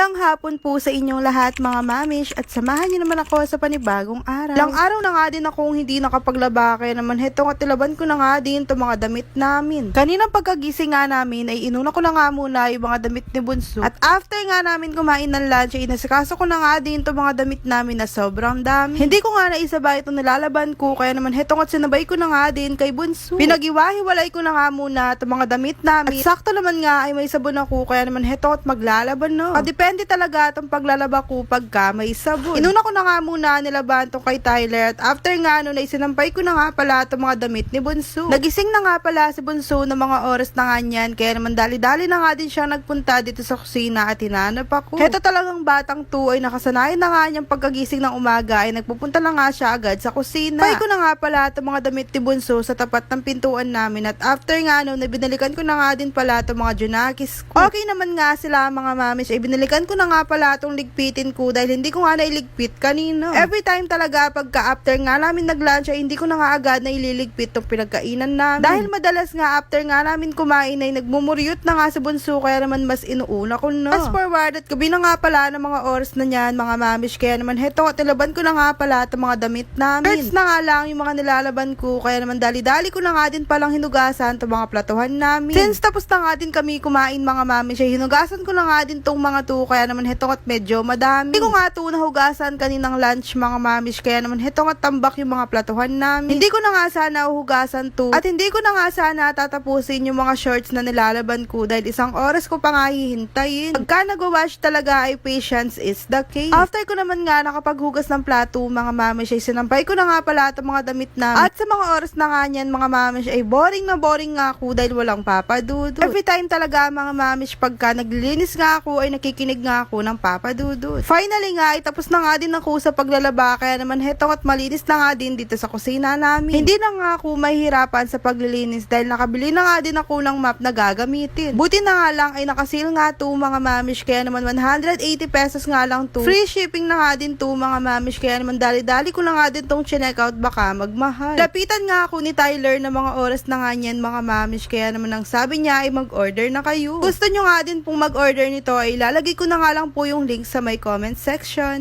Andang hapon po sa inyong lahat mga mamish at samahan niyo naman ako sa panibagong araw. Ilang araw na nga din akong hindi nakapaglaba kaya naman heto nga tilaban ko na nga din itong mga damit namin. Kaninang pagkagising nga namin ay inuna ko na nga muna yung mga damit ni Bunso. At after nga namin kumain ng lunch ay inasikaso ko na nga din itong mga damit namin na sobrang dami. Hindi ko nga naisabay itong nilalaban ko kaya naman heto nga sinabay ko na nga din kay Bunso. Pinagiwahiwalay ko na nga muna itong mga damit namin. At sakto naman nga ay may sabon ako kaya naman heto at maglalaban no. Ah, depende talaga itong paglalaba ko pagka may sabon. Inuna ko na nga muna nilaban itong kay Tyler at after nga nun ay sinampay ko na nga pala itong mga damit ni Bunso. Nagising na nga pala si Bunso ng mga oras na nga niyan kaya naman dali-dali na nga din siya nagpunta dito sa kusina at hinanap ako. Heto talagang batang to ay nakasanayan na nga niyang pagkagising ng umaga ay nagpupunta na nga siya agad sa kusina. Pay ko na nga pala itong mga damit ni Bunso sa tapat ng pintuan namin at after nga nun ay binalikan ko na nga din pala itong mga junakis ko. Okay naman nga sila mga mamis ay binalikan ko na nga pala itong ligpitin ko dahil hindi ko nga nailigpit kanina. Every time talaga pagka after nga namin nag-lunch ay hindi ko na nga agad na ililigpit itong pinagkainan namin. Dahil madalas nga after nga namin kumain ay nagmumuryot na nga sa bunso kaya naman mas inuuna ko no. Fast forward at gabi na nga pala ng mga oras na niyan mga mamish kaya naman heto at nilaban ko na nga pala itong mga damit namin. Shirts na nga lang yung mga nilalaban ko kaya naman dali-dali ko na nga din palang hinugasan itong mga platuhan namin. Since tapos na nga din kami kumain mga mamish ay hinugasan ko na nga din tong mga to kaya naman heto at medyo madami. Hindi ko nga to nahugasan kaninang lunch mga mamish kaya naman heto at tambak yung mga platuhan namin. Hindi ko na nga sana hugasan to at hindi ko na nga sana tatapusin yung mga shorts na nilalaban ko dahil isang oras ko pa nga hihintayin. Pagka nag-wash talaga ay patience is the key. After ko naman nga nakapaghugas ng plato mga mamish ay sinampay ko na nga pala itong mga damit namin. At sa mga oras na nga niyan mga mamish ay boring na boring nga ako dahil walang papadudo. Every time talaga mga mamish pagka naglilinis nga ako ay nakikinig nga ako ng papadudod. Finally nga ay tapos na nga din ako sa paglalaba kaya naman heto at malinis na nga din dito sa kusina namin. Hindi na nga ako mahihirapan sa paglilinis dahil nakabili na nga din ako ng map na gagamitin. Buti na nga lang ay nakasil nga to mga mamish kaya naman 180 pesos nga lang to. Free shipping na nga din to mga mamish kaya naman dali-dali ko na nga din tong checkout baka magmahal. Lapitan nga ako ni Tyler na mga oras na nga niyan mga mamish kaya naman ang sabi niya ay mag-order na kayo. Gusto nyo nga din pong mag-order nito ay ilalagay ko na nga lang po yung link sa my comment section.